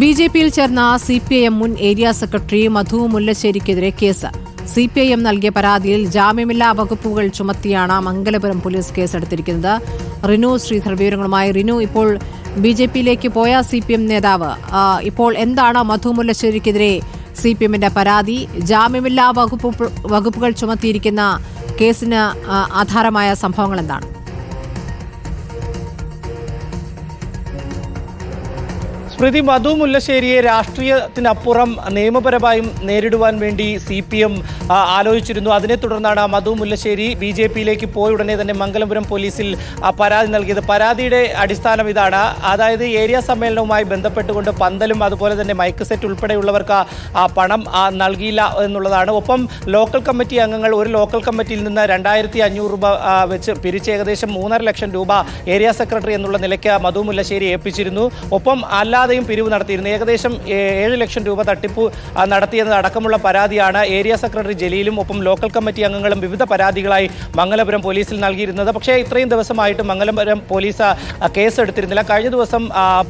B J പിയിൽ ചേർന്ന C P I M മുൻ ഏരിയ സെക്രട്ടറി മധു മുല്ലശ്ശേരിക്കെതിരെ case. C P I M നൽകിയ പരാതിയിൽ ജാമ്യമില്ലാ വകുപ്പുകൾ ചുമത്തിയാണ് മംഗലപുരം പോലീസ് കേസെടുത്തിരിക്കുന്നത്. റിനു ശ്രീധർ വിവരങ്ങളുമായി റിനു ഇപ്പോൾ ബി ജെ പിയിലേക്ക് പോയ സി പി എം നേതാവ് ഇപ്പോൾ എന്താണ് മധു മുല്ലശ്ശേരിക്കെതിരെ സി പി എമ്മിന്റെ പരാതി? ജാമ്യമില്ലാ വകുപ്പ് വകുപ്പുകൾ ചുമത്തിയിരിക്കുന്ന കേസിന് ആധാരമായ സംഭവങ്ങൾ എന്താണ് സ്മൃതി മധു മുല്ലശ്ശേരിയെ രാഷ്ട്രീയത്തിനപ്പുറം നിയമപരമായും നേരിടുവാൻ വേണ്ടി സി പി എം ആലോചിച്ചിരുന്നു. അതിനെ തുടർന്നാണ് മധു മുല്ലശ്ശേരി ബി ജെ പിയിലേക്ക് പോയ ഉടനെ തന്നെ മംഗലപുരം പോലീസിൽ പരാതി നൽകിയത്. പരാതിയുടെ അടിസ്ഥാനം ഇതാണ്. അതായത് ഏരിയ സമ്മേളനവുമായി ബന്ധപ്പെട്ടുകൊണ്ട് പന്തലും അതുപോലെ തന്നെ മൈക്ക് സെറ്റ് ഉൾപ്പെടെയുള്ളവർക്ക് പണം നൽകിയില്ല എന്നുള്ളതാണ്. ഒപ്പം ലോക്കൽ കമ്മിറ്റി അംഗങ്ങൾ ഒരു ലോക്കൽ കമ്മിറ്റിയിൽ നിന്ന് രണ്ടായിരത്തി അഞ്ഞൂറ് രൂപ വെച്ച് പിരിച്ച് ഏകദേശം മൂന്നര ലക്ഷം രൂപ ഏരിയ സെക്രട്ടറി എന്നുള്ള നിലയ്ക്ക് മധു മുല്ലശ്ശേരി ഏൽപ്പിച്ചിരുന്നു. ഒപ്പം അല്ലാതെയും പിരിവ് നടത്തിയിരുന്നു. ഏകദേശം ഏഴ് ലക്ഷം രൂപ തട്ടിപ്പ് നടത്തിയെന്നത് അടക്കമുള്ള പരാതിയാണ് ഏരിയ സെക്രട്ടറി ജലീലും ഒപ്പം ലോക്കൽ കമ്മിറ്റി അംഗങ്ങളും വിവിധ പരാതികളായി മംഗലപുരം പോലീസിൽ നൽകിയിരുന്നത്. പക്ഷേ ഇത്രയും ദിവസമായിട്ട് മംഗലപുരം പോലീസ് കേസ് എടുത്തിരുന്നില്ല കഴിഞ്ഞ ദിവസം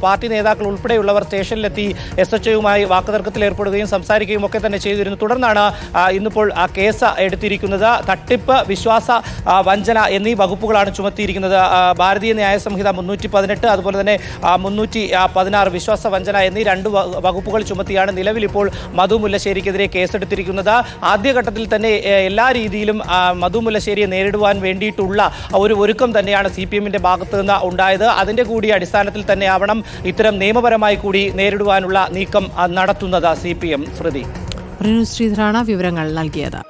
പാർട്ടി നേതാക്കൾ ഉൾപ്പെടെയുള്ളവർ സ്റ്റേഷനിലെത്തി എസ് എച്ച് ഒയുമായി വാക്കുതർക്കത്തിൽ ഏർപ്പെടുകയും സംസാരിക്കുകയും ഒക്കെ തന്നെ ചെയ്തിരുന്നു. തുടർന്നാണ് ഇന്നിപ്പോൾ ആ കേസ് എടുത്തിരിക്കുന്നത്. തട്ടിപ്പ് വിശ്വാസ വഞ്ചന എന്നീ വകുപ്പുകളാണ് ചുമത്തിയിരിക്കുന്നത്. ഭാരതീയ ന്യായ സംഹിത മുന്നൂറ്റി പതിനെട്ട് അതുപോലെ തന്നെ മുന്നൂറ്റി പതിനാറ് വിശ്വാസ വഞ്ചന എന്നീ രണ്ട് വകുപ്പുകൾ ചുമത്തിയാണ് നിലവിൽ ഇപ്പോൾ മധു മുല്ലശ്ശേരിക്കെതിരെ കേസെടുത്തിരിക്കുന്നത്. ആദ്യഘട്ടത്തിൽ തന്നെ എല്ലാ രീതിയിലും മധു മുല്ലശ്ശേരിയെ നേരിടുവാൻ വേണ്ടിയിട്ടുള്ള ഒരു ഒരുക്കം തന്നെയാണ് സി പി എമ്മിന്റെ ഭാഗത്ത് നിന്ന് ഉണ്ടായത്. അതിന്റെ കൂടി അടിസ്ഥാനത്തിൽ തന്നെ ആവണം ഇത്തരം നിയമപരമായി കൂടി നേരിടുവാനുള്ള നീക്കം നടത്തുന്നത് സി പി എം ശ്രുതി ശ്രീധരാണ് വിവരങ്ങൾ നൽകിയത്.